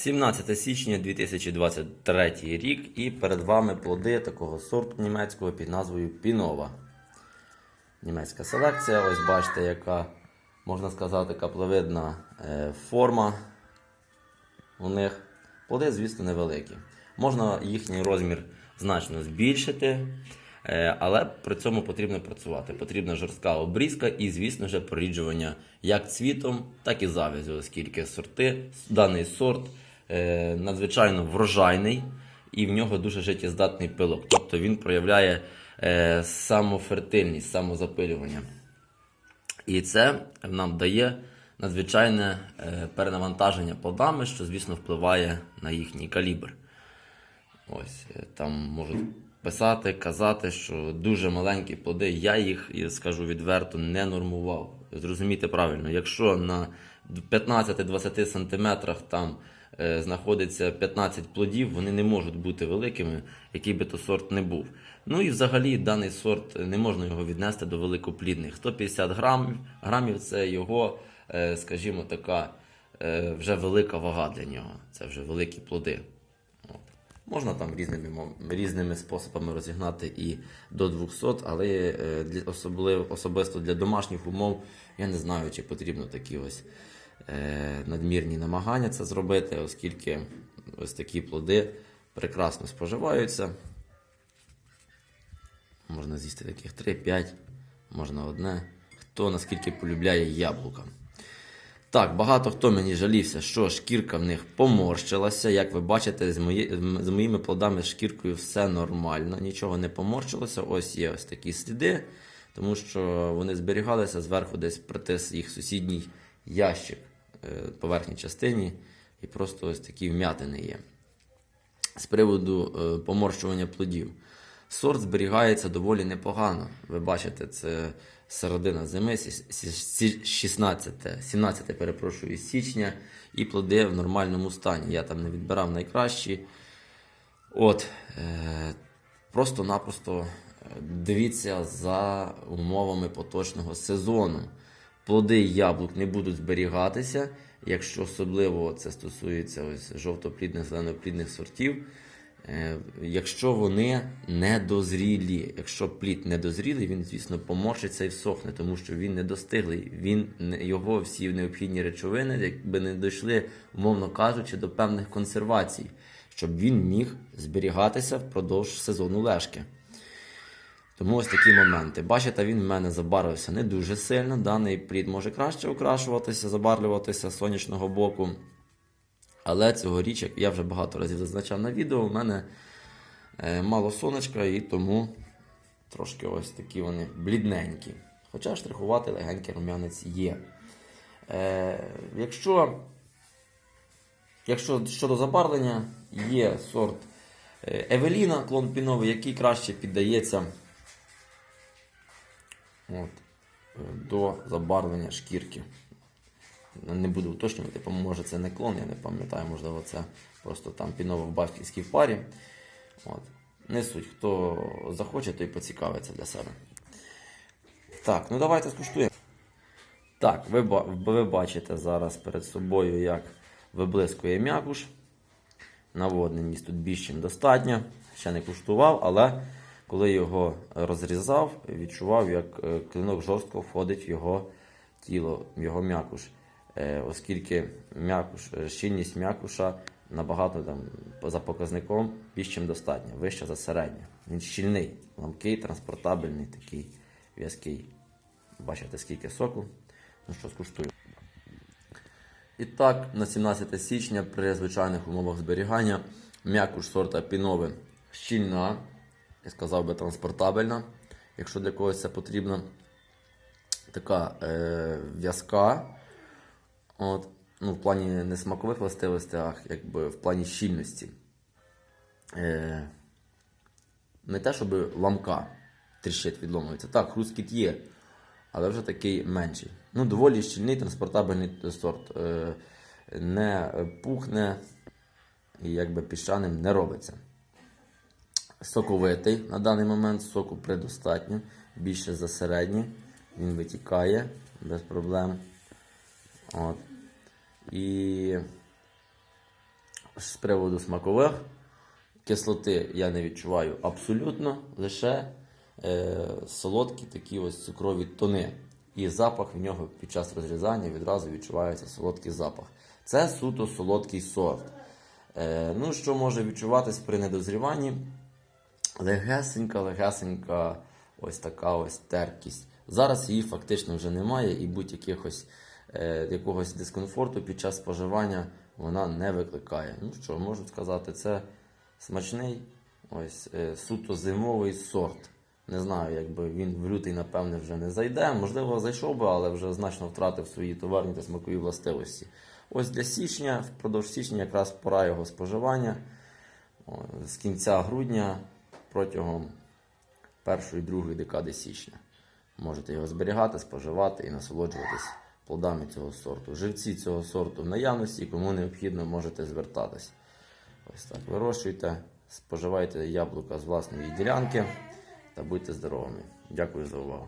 17 січня 2023 рік і перед вами плоди такого сорту німецького під назвою Пінова. Німецька селекція. Ось бачите, яка, можна сказати, капловидна е, форма у них. Плоди, звісно, невеликі. Можна їхній розмір значно збільшити, е, але при цьому потрібно працювати. Потрібна жорстка обрізка і, звісно ж, проріджування як цвітом, так і завязю, оскільки сорти, даний сорт надзвичайно врожайний і в нього дуже життєздатний пилок. Тобто він проявляє е, самофертильність, самозапилювання. І це нам дає надзвичайне е, перенавантаження плодами, що, звісно, впливає на їхній калібр. Ось е, там можуть писати, казати, що дуже маленькі плоди. Я їх, скажу відверто, не нормував. Зрозумійте правильно, якщо на 15-20 сантиметрах там е, знаходиться 15 плодів, вони не можуть бути великими, який би то сорт не був. Ну і взагалі даний сорт не можна його віднести до великоплідних. 150 грамів, грамів це його, е, скажімо, така е, вже велика вага для нього. Це вже великі плоди. Можна там різними, різними способами розігнати і до 200, але е, особливо, особисто для домашніх умов я не знаю, чи потрібно такі ось е, надмірні намагання це зробити, оскільки ось такі плоди прекрасно споживаються. Можна з'їсти таких 3-5, можна одне. Хто наскільки полюбляє яблука. Так, багато хто мені жалівся, що шкірка в них поморщилася. Як ви бачите, з, мої, з моїми плодами шкіркою все нормально, нічого не поморщилося. Ось є ось такі сліди, тому що вони зберігалися зверху, десь притис їх сусідній ящик е, по верхній частині, і просто ось такі вм'ятини є. З приводу е, поморщування плодів. Сорт зберігається доволі непогано. Ви бачите, це середина зими, сі- сі- сі- 16, 17, перепрошую, січня, і плоди в нормальному стані. Я там не відбирав найкращі. От, е, просто-напросто дивіться за умовами поточного сезону. Плоди яблук не будуть зберігатися, якщо особливо це стосується ось жовтоплідних, зеленоплідних сортів. Е, Якщо вони недозрілі, якщо плід недозрілий, він, звісно, поморщиться і всохне, тому що він недостиглий. Він, його всі необхідні речовини, якби не дійшли, умовно кажучи, до певних консервацій, щоб він міг зберігатися впродовж сезону лешки. Тому ось такі моменти. Бачите, він в мене забарвився не дуже сильно. Даний плід може краще окрашуватися, забарвлюватися з сонячного боку. Але цьогоріч, як я вже багато разів зазначав на відео, у мене е, мало сонечка і тому трошки ось такі вони блідненькі. Хоча штрихувати легенький рум'янець є. Е, якщо, якщо щодо забарвлення, є сорт е, Евеліна, клон піновий, який краще піддається от, е, до забарвлення шкірки. Не буду уточнювати, може це не клон, я не пам'ятаю, можливо, це просто там піново в батьківській парі. От. Не суть, хто захоче, той поцікавиться для себе. Так, ну давайте скуштуємо. Так, ви, ви бачите зараз перед собою, як виблискує м'якуш. Наводненість тут більш чим достатньо. Ще не куштував, але коли його розрізав, відчував, як е, клинок жорстко входить в його тіло, в його м'якуш. Е, Оскільки м'якуш, е, щільність м'якуша набагато там, за показником більш чим достатньо, вища за середнє. Він щільний, ламкий, транспортабельний, такий в'язкий. Бачите, скільки соку. Ну що, скуштую. І так, на 17 січня при звичайних умовах зберігання м'якуш сорта пінове щільна, я сказав би транспортабельна, якщо для когось це потрібно. Така е, в'язка. От, ну, в плані не смакових властивостей, а якби в плані щільності. Е, не те, щоб ламка тріщить, відломується. Так, хрусткіт є, але вже такий менший. Ну, доволі щільний транспортабельний сорт. Е, не пухне і якби піщаним не робиться. Соковитий на даний момент, соку предостатньо, більше за середній. Він витікає без проблем. От. І з приводу смакових, кислоти я не відчуваю абсолютно, лише е, солодкі такі ось цукрові тони. І запах в нього під час розрізання відразу відчувається солодкий запах. Це суто солодкий сорт. Е, ну, що може відчуватись при недозріванні? Легесенька, легесенька, ось така ось терпкість. Зараз її фактично вже немає, і будь-якихось е, якогось дискомфорту під час споживання вона не викликає. Ну що, можу сказати, це смачний, ось е, суто зимовий сорт. Не знаю, якби він в лютий, напевне, вже не зайде. Можливо, зайшов би, але вже значно втратив свої товарні та смакові властивості. Ось для січня, впродовж січня якраз пора його споживання. З кінця грудня протягом першої другої декади січня. Можете його зберігати, споживати і насолоджуватись плодами цього сорту. Живці цього сорту в наявності, кому необхідно, можете звертатись. Ось так. Вирощуйте, споживайте яблука з власної ділянки та будьте здоровими. Дякую за увагу.